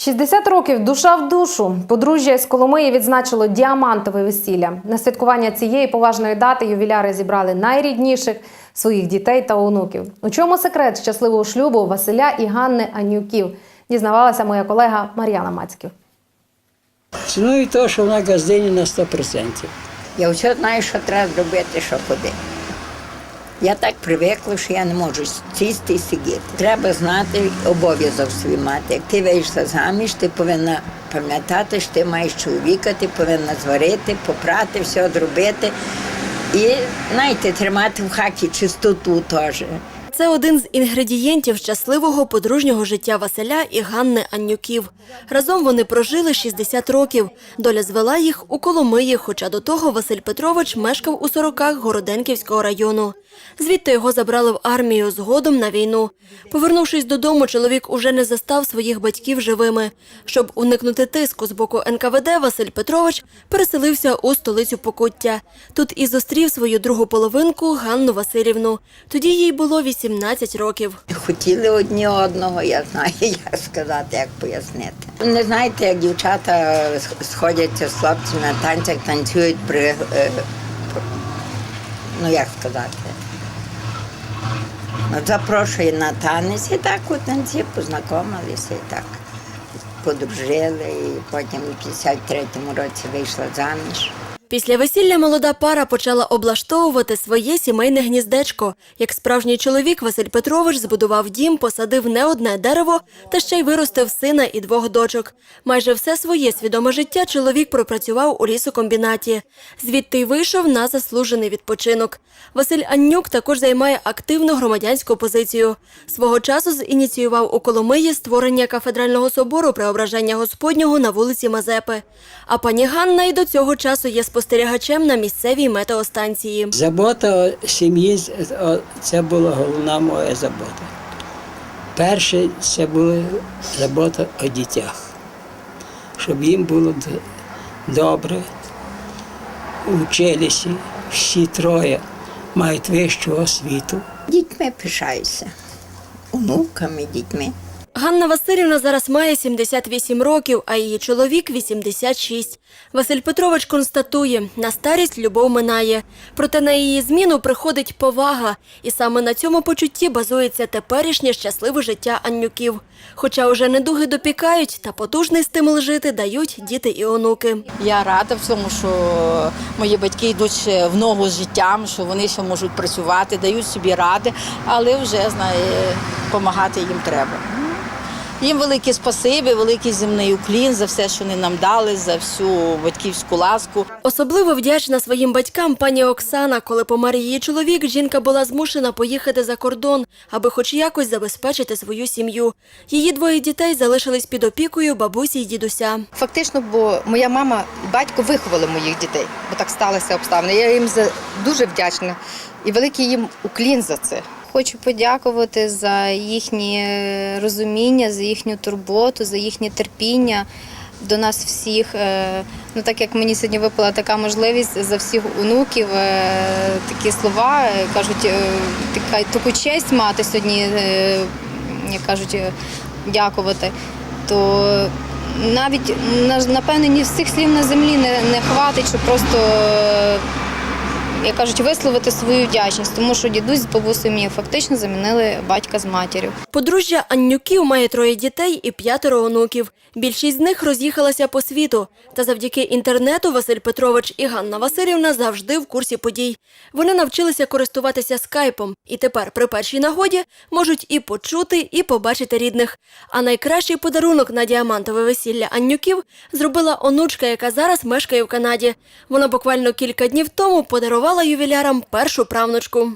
60 років душа в душу. Подружжя з Коломиї відзначило діамантове весілля. На святкування цієї поважної дати ювіляри зібрали найрідніших своїх дітей та онуків. У чому секрет щасливого шлюбу Василя і Ганни Анюків? Дізнавалася моя колега Мар'яна Мацьків. Ціною того, що вона газдині на 100%. Я все знаю, що треба зробити, що куди. Я так привикла, що я не можу сісти і сидіти. Треба знати обов'язок свій мати. Як ти вийшла заміж, ти повинна пам'ятати, що ти маєш чоловіка, ти повинна зварити, попрати, все зробити. І, знаєте, тримати в хаті чистоту теж. Це один з інгредієнтів щасливого подружнього життя Василя і Ганни Аннюків. Разом вони прожили 60 років. Доля звела їх у Коломиї, хоча до того Василь Петрович мешкав у сороках Городенківського району. Звідти його забрали в армію згодом на війну. Повернувшись додому, чоловік уже не застав своїх батьків живими. Щоб уникнути тиску з боку НКВД, Василь Петрович переселився у столицю Покуття. Тут і зустрів свою другу половинку Ганну Васильівну. Тоді їй було 18 років. Хотіли одні одного, я знаю, як сказати, як пояснити. Не знаєте, як дівчата сходяться з хлопцями на танцях, танцюють при. е, ну як сказати. Ну, Запрошує на танець і так у танці познайомилися і так подружили, і потім у 53-му році вийшла заміж. Після весілля молода пара почала облаштовувати своє сімейне гніздечко. Як справжній чоловік, Василь Петрович збудував дім, посадив не одне дерево та ще й виростив сина і двох дочок. Майже все своє свідоме життя чоловік пропрацював у лісокомбінаті. Звідти й вийшов на заслужений відпочинок. Василь Аннюк також займає активну громадянську позицію. Свого часу зініціював у Коломиї створення кафедрального собору преображення Господнього на вулиці Мазепи. А пані Ганна й до цього часу є спостерігачем на місцевій метеостанції. Забота сім'ї це була головна моя забота. Перше це була забота о дітях, щоб їм було добре. Училися всі троє мають вищу освіту. Дітьми пишаюся, онуками, дітьми. Ганна Васильівна зараз має 78 років, а її чоловік 86. Василь Петрович констатує, на старість любов минає. Проте на її зміну приходить повага. І саме на цьому почутті базується теперішнє щасливе життя Аннюків. Хоча уже недуги допікають, та потужний стимул жити дають діти і онуки. Я рада в цьому, що мої батьки йдуть в ногу з життям, що вони ще можуть працювати, дають собі ради, але вже знає, допомагати їм треба. Їм велике спасибі, великий земний уклін за все, що вони нам дали, за всю батьківську ласку. Особливо вдячна своїм батькам пані Оксана. Коли помер її чоловік, жінка була змушена поїхати за кордон, аби хоч якось забезпечити свою сім'ю. Її двоє дітей залишились під опікою бабусі й дідуся. Фактично, бо моя мама і батько виховали моїх дітей, бо так сталося обставини. Я їм за дуже вдячна і великий їм уклін за це. Хочу подякувати за їхнє розуміння, за їхню турботу, за їхнє терпіння до нас всіх. Е, Ну, так як мені сьогодні випала така можливість за всіх онуків, е, такі слова е, кажуть, е, така таку честь мати сьогодні, е, як кажуть, е, дякувати. То навіть на- напевне ні всіх слів на землі не, не хватить, щоб просто. Як кажуть, висловити свою вдячність, тому що дідусь з бабусею мені фактично замінили батька з матір'ю. Подружжя Аннюків має троє дітей і п'ятеро онуків. Більшість з них роз'їхалася по світу. Та завдяки інтернету Василь Петрович і Ганна Васильівна завжди в курсі подій. Вони навчилися користуватися скайпом і тепер при першій нагоді можуть і почути, і побачити рідних. А найкращий подарунок на діамантове весілля Аннюків зробила онучка, яка зараз мешкає в Канаді. Вона буквально кілька днів тому подарувала ювілярам першу правнучку.